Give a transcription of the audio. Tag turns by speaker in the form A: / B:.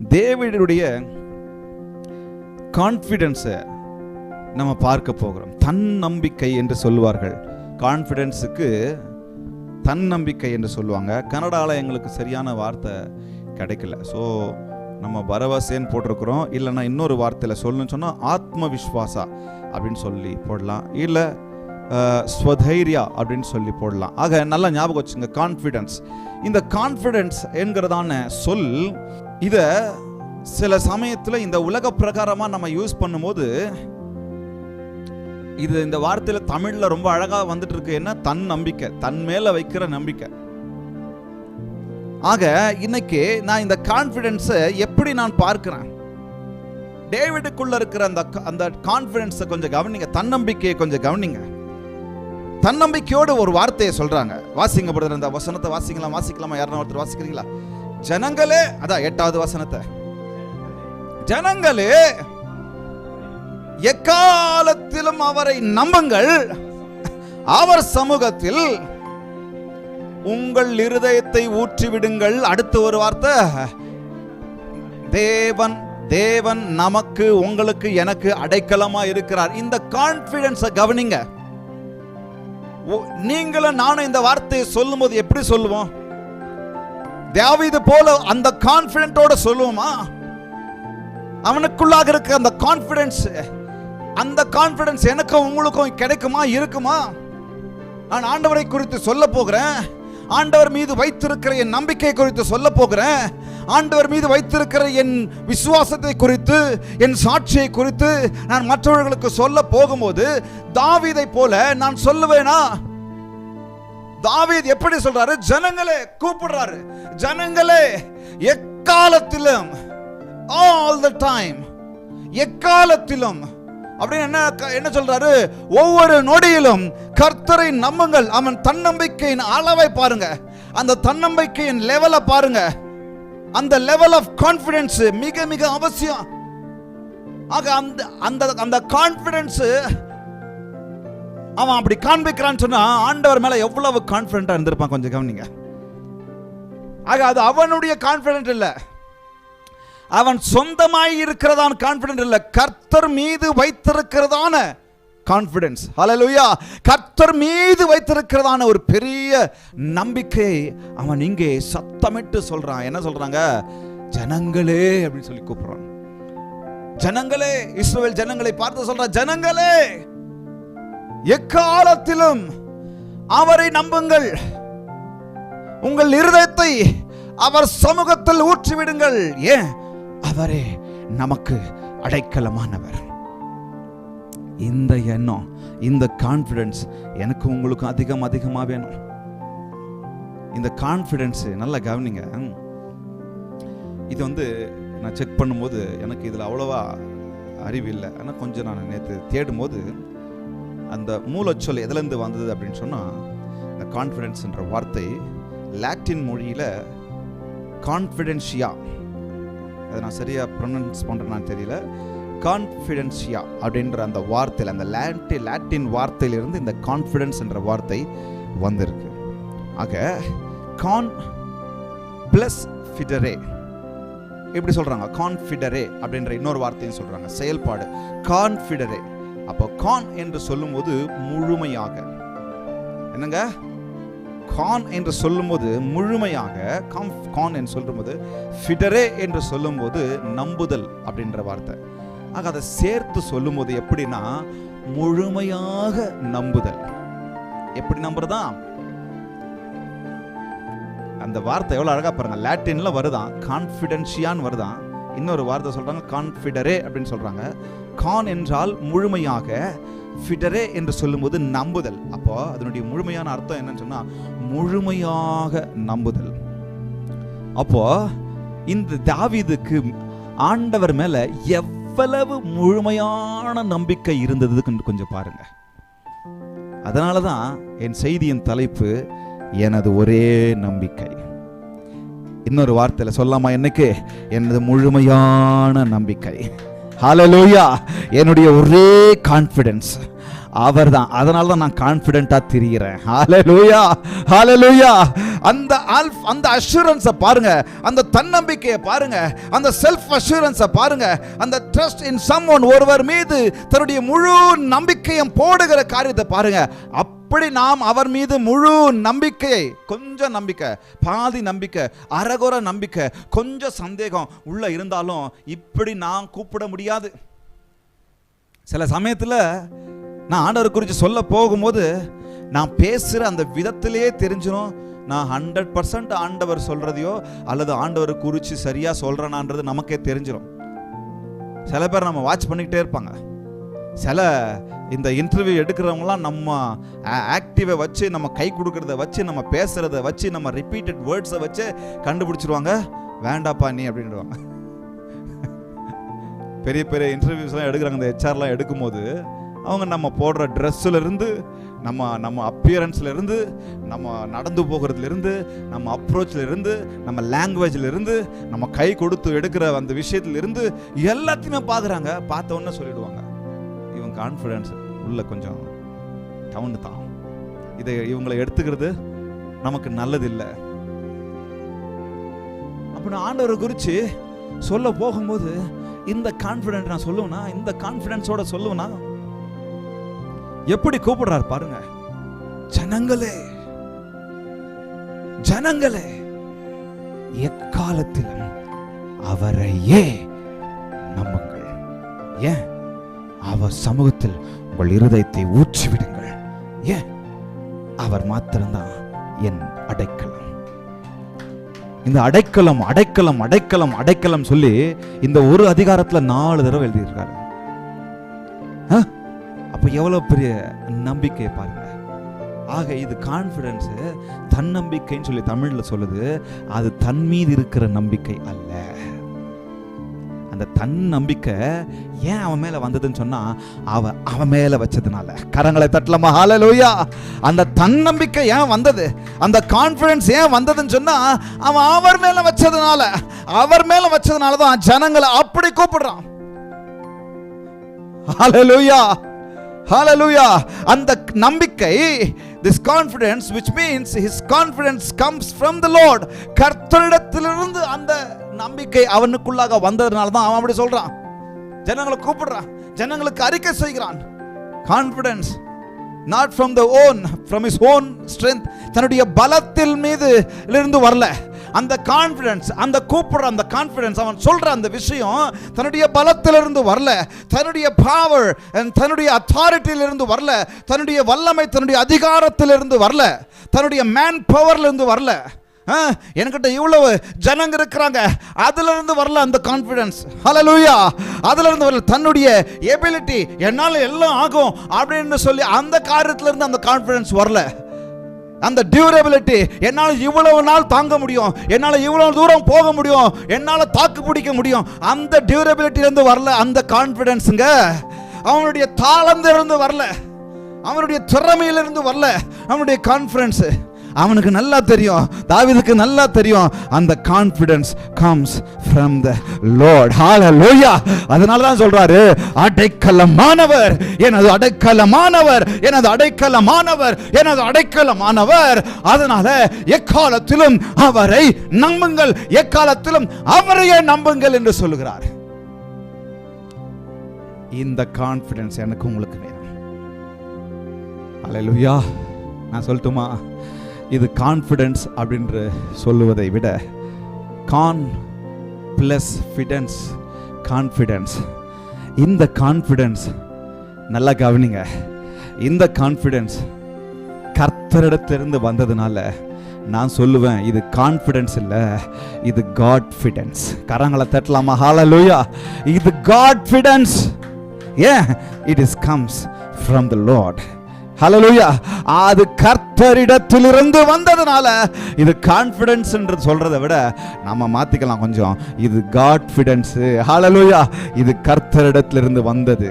A: தேவனுடைய கான்ஃபிடென்ஸை நம்ம பார்க்க போகிறோம். தன்னம்பிக்கை என்று சொல்லுவார்கள். கான்ஃபிடென்ஸுக்கு தன்னம்பிக்கை என்று சொல்லுவாங்க. கன்னடாவில் எங்களுக்கு சரியான வார்த்தை கிடைக்கல. ஸோ நம்ம பரவசேன்னு போட்டிருக்கிறோம். இல்லைன்னா இன்னொரு வார்த்தையில் சொல்லணும்னு சொன்னால் ஆத்ம விஸ்வாசா அப்படின்னு சொல்லி போடலாம். இல்லை ஸ்வதைரியா அப்படின்னு சொல்லி போடலாம். ஆக நல்லா ஞாபகம் வச்சுங்க கான்ஃபிடென்ஸ் இந்த கான்ஃபிடென்ஸ் என்கிறதான சொல் இதை சில சமயத்தில் இந்த உலக பிரகாரமாக நம்ம யூஸ் பண்ணும்போது இது இந்த வார்த்தையில் தமிழில் ரொம்ப அழகாக வந்துட்டு இருக்கு என்ன? தன் நம்பிக்கை தன் மேலே வைக்கிற நம்பிக்கை. ஆக இன்னைக்கு நான் இந்த கான்ஃபிடென்ஸை எப்படி நான் பார்க்கிறேன்? டேவிடுக்குள்ள இருக்கிற அந்த அந்த கான்ஃபிடென்ஸை கொஞ்சம் கவனிங்க. தன்னம்பிக்கையை கொஞ்சம் கவனிங்க. தன்னம்பிக்கையோடு ஒரு வார்த்தையை சொல்றாங்க. வாசிங்க பிரதர் அந்த வசனத்தை வாசிக்கலாம் வாசிக்கலாமா? யாருன்னா ஒருத்தர் வாசிக்கிறீங்களா? ஜனங்களே அதான் எட்டாவது வசனத்தை. ஜனங்களே எக்காலத்திலும் அவரை நம்புங்கள். அவர் சமூகத்தில் உங்கள் இருதயத்தை ஊற்றி விடுங்கள் அடுத்து ஒரு வார்த்தை. தேவன் தேவன் நமக்கு உங்களுக்கு எனக்கு அடைக்கலமா இருக்கிறார். இந்த கான்பிடன்ஸை கவனிங்க. நீங்களும் நானும் இந்த வார்த்தையை சொல்லும்போது எப்படி சொல்லுவோம்? தாவீது போல அந்த கான்பிடென்ட்டோட சொல்லுவோமா? அவனுக்குள்ளாக இருக்க அந்த கான்பிடன்ஸ் அந்த கான்பிடன்ஸ் எனக்கும் உங்களுக்கும் கிடைக்குமா இருக்குமா? நான் ஆண்டவரை குறித்து சொல்ல போகிறேன். ஆண்டவர் மீது வைத்திருக்கிற என் நம்பிக்கை குறித்து சொல்ல போகிறேன். ஆண்டவர் மீது வைத்திருக்கிற என் விசுவாசத்தை குறித்து என் சாட்சியை குறித்து நான் மற்றவர்களுக்கு சொல்ல போகும்போது தாவிதை போல நான் சொல்லுவேனா? தாவீது எப்படி சொல்றாரு? ஜனங்களே கூப்பிடுறாரு. ஜனங்களே எக்காலத்திலும் ஆல் த டைம் எக்காலத்திலும் அப்படின்னு என்ன என்ன சொல்றாரு? ஒவ்வொரு நொடியிலும் கர்த்தரை நம்புங்கள். அவன் தன்னம்பிக்கையின் அளவை பாருங்க. அந்த தன்னம்பிக்கையின் லெவலை பாருங்க. அந்த லெவல் ஆஃப் கான்ஃபிடன்ஸ் மிக மிக அவசியம். ஆக அந்த அந்த அந்த கான்ஃபிடன்ஸ் அவன் அப்படி காண்பிக்கிறான்னு சொன்னா ஆண்டவர் மேல எவ்வளவு கான்பிடண்டா இருந்திருப்பான் கொஞ்சம் கவனிங்க. ஆக அது அவனுடைய கான்பிடன்ட் இல்ல. அவன் சொந்தமாய் இருக்கிறதான கான்ஃபிடன்ட் இல்ல. கர்த்தர் மீது வைத்திருக்கிறதான கான்ஃபிடன்ஸ் ஹலலுயா கர்த்தர் மீது வைத்திருக்கிறதான ஒரு பெரிய நம்பிக்கை அவன் இங்கே சத்தமிட்டு சொல்றான். என்ன சொல்றாங்க? ஜனங்களே அப்படின்னு சொல்லி கூப்பிடுறான். ஜனங்களே இஸ்ரோவேல் ஜனங்களை பார்த்து சொல்றான். ஜனங்களே எக்காலத்திலும் அவரை நம்புங்கள். உங்கள் இருதயத்தை அவர் சமூகத்தில் ஊற்றிவிடுங்கள். ஏன்? அவரே நமக்கு அடைக்கலமானவர். இந்த எண்ணம் இந்த கான்ஃபிடன்ஸ் எனக்கு உங்களுக்கு அதிகம் அதிகமாக வேணும். இந்த கான்ஃபிடன்ஸ் நல்லா கவனிங்க. இது வந்து நான் செக் பண்ணும்போது எனக்கு இதில் அவ்வளோவா அறிவு இல்லை. ஆனால் கொஞ்சம் நான் நேற்று தேடும்போது அந்த மூலச்சொல் எதுலேருந்து வந்தது அப்படின்னு சொன்னால் இந்த கான்ஃபிடென்ஸ்ன்ற வார்த்தை லாட்டின் மொழியில் கான்ஃபிடென்ஷியா அதை நான் சரியாக ப்ரொனன்ஸ் பண்ணுறேன்னு தெரியல. கான்ஃபிடென்ஷியா அப்படின்ற அந்த வார்த்தையில் அந்த லாட்டி லாட்டின் வார்த்தையிலிருந்து இந்த கான்ஃபிடென்ஸ் என்ற வார்த்தை வந்திருக்கு. ஆக கான் ப்ளஸ் ஃபிடரே எப்படி சொல்கிறாங்க கான்ஃபிடரே அப்படின்ற இன்னொரு வார்த்தையும் சொல்கிறாங்க செயல்பாடு. கான்ஃபிடரே அப்போ கான் என்று சொல்லும்போது முழுமையாக. என்னங்க? கான் என்று சொல்லும்போது முழுமையாக காம் கான் என்று சொல்லும்போது ஃபிடரே என்று சொல்லும்போது நம்புதல் அப்படின்ற வார்த்தை. ஆக அதை சேர்த்து சொல்லும்போது எப்படின்னா முழுமையாக நம்புதல். எப்படி நம்புறதா? அந்த வார்த்தை எவ்வளோ அழகாக பாருங்க. லாட்டின்ல வருதான் கான்ஃபிடென்ஷியான்னு வருதான். இன்னொரு வார்த்தை சொல்கிறாங்க கான்ஃபிடரே அப்படின்னு சொல்கிறாங்க கான் என்றால் முழுமையாக ஃபிடரே என்று சொல்லும்போது நம்புதல். அப்போ அதனுடைய முழுமையான அர்த்தம் என்னன்னு சொன்னால் முழுமையாக நம்புதல். அப்போ இந்த தாவிதுக்கு ஆண்டவர் மேலே எவ்வளவு முழுமையான நம்பிக்கை இருந்ததுக்குன்னு கொஞ்சம் பாருங்க. அதனால தான் என் செய்தியின் தலைப்பு எனது ஒரே நம்பிக்கை. இன்னொரு வார்த்தையில் சொல்லாமா என்னைக்கு? எனது முழுமையான நம்பிக்கை. ஹalleluya என்னுடைய ஒரே கான்ஃபிடன்ஸ் அவர்தான். அதனால தான் நான் கான்ஃபிடென்ட்டாக திரிகிறேன் ஹாலலூயா ஹாலலூயா அந்த ஆல்ஃப் அந்த அஷூரன்ஸை பாருங்க. அந்த தன்னம்பிக்கையை பாருங்க. அந்த செல்ஃப் அஷூரன்ஸை பாருங்க. அந்த ட்ரஸ்ட் இன் சம் ஒன் ஒருவர் மீது தன்னுடைய முழு நம்பிக்கையும் போடுகிற காரியத்தை பாருங்க. இப்படி நாம் அவர் மீது முழு நம்பிக்கையை கொஞ்சம் நம்பிக்கை பாதி நம்பிக்கை அரகுற நம்பிக்கை கொஞ்சம் சந்தேகம் உள்ள இருந்தாலும் இப்படி நான் கூப்பிட முடியாது. சில சமயத்தில் நான் ஆண்டவர் குறித்து சொல்ல போகும்போது நான் பேசுகிற அந்த விதத்திலேயே தெரிஞ்சிடும் நான் ஹண்ட்ரட் பர்சன்ட் ஆண்டவர் சொல்கிறதையோ அல்லது ஆண்டவர் குறித்து சரியாக சொல்கிறேனான்றது நமக்கே தெரிஞ்சிடும் சில பேர் நம்ம வாட்ச் பண்ணிக்கிட்டே இருப்பாங்க. சில இந்த இன்டர்வியூ எடுக்கிறவங்களாம் நம்ம ஆக்டிவை வச்சு நம்ம கை கொடுக்குறத வச்சு நம்ம பேசுகிறத வச்சு நம்ம ரிப்பீட்டட் வேர்ட்ஸை வச்சு கண்டுபிடிச்சிருவாங்க. வேண்டாப்பா நீ அப்படின்டுவாங்க பெரிய பெரிய இன்டர்வியூஸ்லாம் எடுக்கிறாங்க. இந்த ஹெச்ஆர்லாம் எடுக்கும்போது அவங்க நம்ம போடுற ட்ரெஸ்ஸுலேருந்து நம்ம நம்ம அப்பியரன்ஸ்லேருந்து நம்ம நடந்து போகிறதுலேருந்து நம்ம அப்ரோச்ல இருந்து நம்ம லாங்குவேஜ்லேருந்து நம்ம கை கொடுத்து எடுக்கிற அந்த விஷயத்துலேருந்து எல்லாத்தையுமே பார்க்குறாங்க. பார்த்த உடனே சொல்லிடுவாங்க. இவன் கான்ஃபிடென்ஸ் உள்ள கொஞ்சம் டவுன் தான். இதை இவங்களை எடுத்துக்கிறது நமக்கு நல்லது இல்லை அப்போ நான் ஆண்டவரை குறித்து சொல்ல போகும்போது இந்த கான்ஃபிடென்ட் நான் சொல்லுவேனா? இந்த கான்ஃபிடென்ஸோட சொல்லுவேனா? எப்படி கூப்பிடுறாரு பாருங்க. ஜனங்களே ஜனங்களே எக்காலத்திலும் அவரையே நம்புங்கள். ஏன்? அவர் சமூகத்தில் உங்கள் இருதயத்தை ஊற்றி விடுங்கள் ஏன்? அவர் மாத்திரம்தான் என் அடைக்கலம். இந்த அடைக்கலம் அடைக்கலம் அடைக்கலம் அடைக்கலம் சொல்லி இந்த ஒரு அதிகாரத்துல நாலு தடவை எழுதியிருக்காரு. அப்போ எவ்வளோ எவ்வளவு பெரிய நம்பிக்கை பாருங்க. ஆக இது கான்ஃபிடென்ஸு தன்னம்பிக்கைன்னு சொல்லி தமிழ்ல சொல்லுது. அது தன் மீது இருக்கிற நம்பிக்கை அல்ல. அந்த தன் நம்பிக்கை ஏன் அவன் மேல வந்ததுன்னு சொன்னா அவ அவன் மேல வச்சதுனால. கரங்களை தட்டலாமா? ஹalleluya அந்த தன்னம்பிக்கை ஏன் வந்தது? அந்த கான்ஃபிடன்ஸ் ஏன் வந்ததுன்னு சொன்னா அவன் அவர் மேல வச்சதுனால. அவர் மேல வச்சதுனால தான் ஜனங்களை அப்படி கூப்பிடுறான். அலலூயா ஹால லூயா அந்த நம்பிக்கை this confidence which means his confidence comes from the lord கர்த்தரிடத்திலிருந்து அந்த நம்பிக்கை அவனுக்குள்ளாக வந்ததுனால தான் அவன் அப்படி சொல்றான். ஜனங்களை கூப்பிடுறான். ஜனங்களுக்கு அறிக்கை செய்கிறான். Confidence not from the own from his own strength தன்னுடைய பலத்தில் மீது இருந்து வரல. அந்த கான்ஃபிடன்ஸ் அந்த கூப்பிடுற அந்த கான்ஃபிடன்ஸ் அவன் சொல்கிற அந்த விஷயம் தன்னுடைய பலத்திலிருந்து வரல. தன்னுடைய பவர் தன்னுடைய அத்தாரிட்டியிலிருந்து வரல. தன்னுடைய வல்லமை தன்னுடைய அதிகாரத்திலிருந்து வரல. தன்னுடைய மேன் பவர்லேருந்து வரல. என்கிட்ட இவ்வளவு ஜனங்க இருக்கிறாங்க. அதுல இருந்து வரல அந்த கான்ஃபிடன்ஸ் ஹலலூயா அதுல இருந்து வரல தன்னுடைய எபிலிட்டி என்னால எல்லாம் ஆகும் அப்படின்னு சொல்லி அந்த காரியத்துல இருந்து அந்த கான்ஃபிடன்ஸ் வரல. அந்த டியூரபிலிட்டி என்னால் இவ்வளவு நாள் தாங்க முடியும். என்னால் இவ்வளவு தூரம் போக முடியும். என்னால் தாக்கு பிடிக்க முடியும். அந்த டியூரபிலிட்டிலேருந்து வரல அந்த கான்ஃபிடென்ஸுங்க அவனுடைய தாளந்திலிருந்து வரல. அவனுடைய திறமையிலிருந்து வரல. அவனுடைய கான்ஃபிடன்ஸு அவனுக்கு நல்லா தெரியும் தாவிதுக்கு நல்லா தெரியும். அந்த confidence comes from the lord hallelujah அதனால தான் சொல்றாரு அடைக்கலமானவர் எனது அடைக்கலமானவர் எனது அடைக்கலமானவர் எனது அடைக்கலமானவர். அதனால எக்காலத்திலும் அவரை நம்புங்கள் எக்காலத்திலும் அவரையே நம்புங்கள் என்று சொல்லுகிறார். இந்த கான்ஃபிடன்ஸ் எனக்கு உங்களுக்கு வேணும். அலையா நான் சொல்லட்டுமா? இது கான்ஃபிடென்ஸ் அப்படின்று சொல்லுவதை விட கான் ப்ளஸ் ஃபிடன்ஸ் கான்ஃபிடென்ஸ் இந்த கான்ஃபிடன்ஸ் நல்லா கவனிங்க. இந்த கான்ஃபிடன்ஸ் கர்த்தரிடத்திலிருந்து வந்ததுனால நான் சொல்லுவேன் இது கான்ஃபிடென்ஸ் இல்லை இது காட்ஃபிடென்ஸ் கரங்களை தட்டலாமா? லூயா இது காட்ஃபிடென்ஸ் ஏன் it is comes from the lord ஹalleluya. அது கர்த்தரிடத்திலிருந்து வந்ததுனால இது கான்ஃபிடன்ஸ் என்று சொல்றதை விட நம்ம மாத்திக்கலாம் கொஞ்சம். இது காட்ஃபிடன்ஸ் ஹalleluya. இது கர்த்தரிடத்திலிருந்து வந்தது.